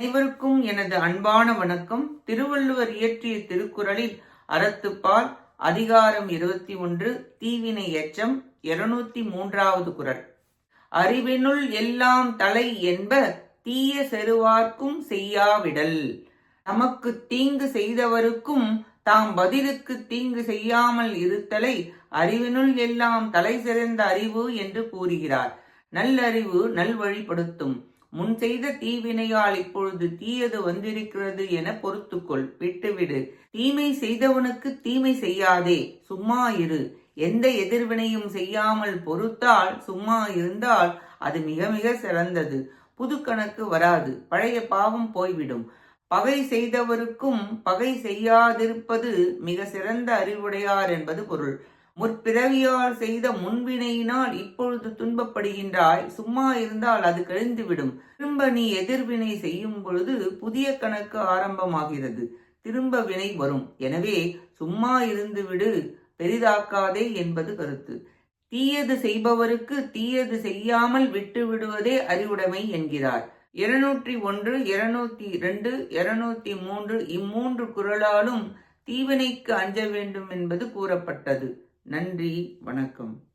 அனைவருக்கும் எனது அன்பான வணக்கம். திருவள்ளுவர் இயற்றிய திருக்குறளில் அறத்துப்பால் அதிகாரம் இருபத்தி ஒன்று தீவினை எச்சம் இருநூத்தி மூன்றாவது குறள் அறிவினுள் எல்லாம் தலை என்ப தீய செருவார்க்கும் செய்யாவிடல். நமக்கு தீங்கு செய்தவருக்கும் தாம் பதிலுக்கு தீங்கு செய்யாமல் இருத்தலை அறிவினுள் எல்லாம் தலை சிறந்த அறிவு என்று கூறுகிறார். நல்லறிவு நல்வழிப்படுத்தும். முன் செய்த தீவினையால் இப்பொழுது தீயது வந்திருக்கிறது என பொறுத்துக்கொள். விட்டுவிடு. தீமை செய்தவனுக்கு தீமை செய்யாதே. சும்மா இரு. எந்த எதிர்வினையும் செய்யாமல் பொறுத்தால் சும்மா இருந்தால் அது மிக மிக சிறந்தது. புது கணக்கு வராது. பழைய பாவம் போய்விடும். பகை செய்தவருக்கும் பகை செய்யாதிருப்பது மிக சிறந்த அறிவுடையார் என்பது பொருள். முற்பிறவியால் செய்த முன்வினையினால் இப்பொழுது துன்பப்படுகின்றாய். சும்மா இருந்தால் அது கழிந்துவிடும். திரும்ப நீ எதிர்வினை செய்யும் பொழுது புதிய கணக்கு ஆரம்பமாகிறது. திரும்ப வினை வரும். எனவே சும்மா இருந்துவிடு பெரிதாக்காதே என்பது கருத்து. தீயது செய்பவருக்கு தீயது செய்யாமல் விட்டு விடுவதே அறிவுடைமை என்கிறார். இருநூற்றி ஒன்று இருநூத்தி இரண்டு இருநூத்தி மூன்று இம்மூன்று குரலாலும் தீவினைக்கு அஞ்ச வேண்டும் என்பது கூறப்பட்டது. நன்றி வணக்கம்.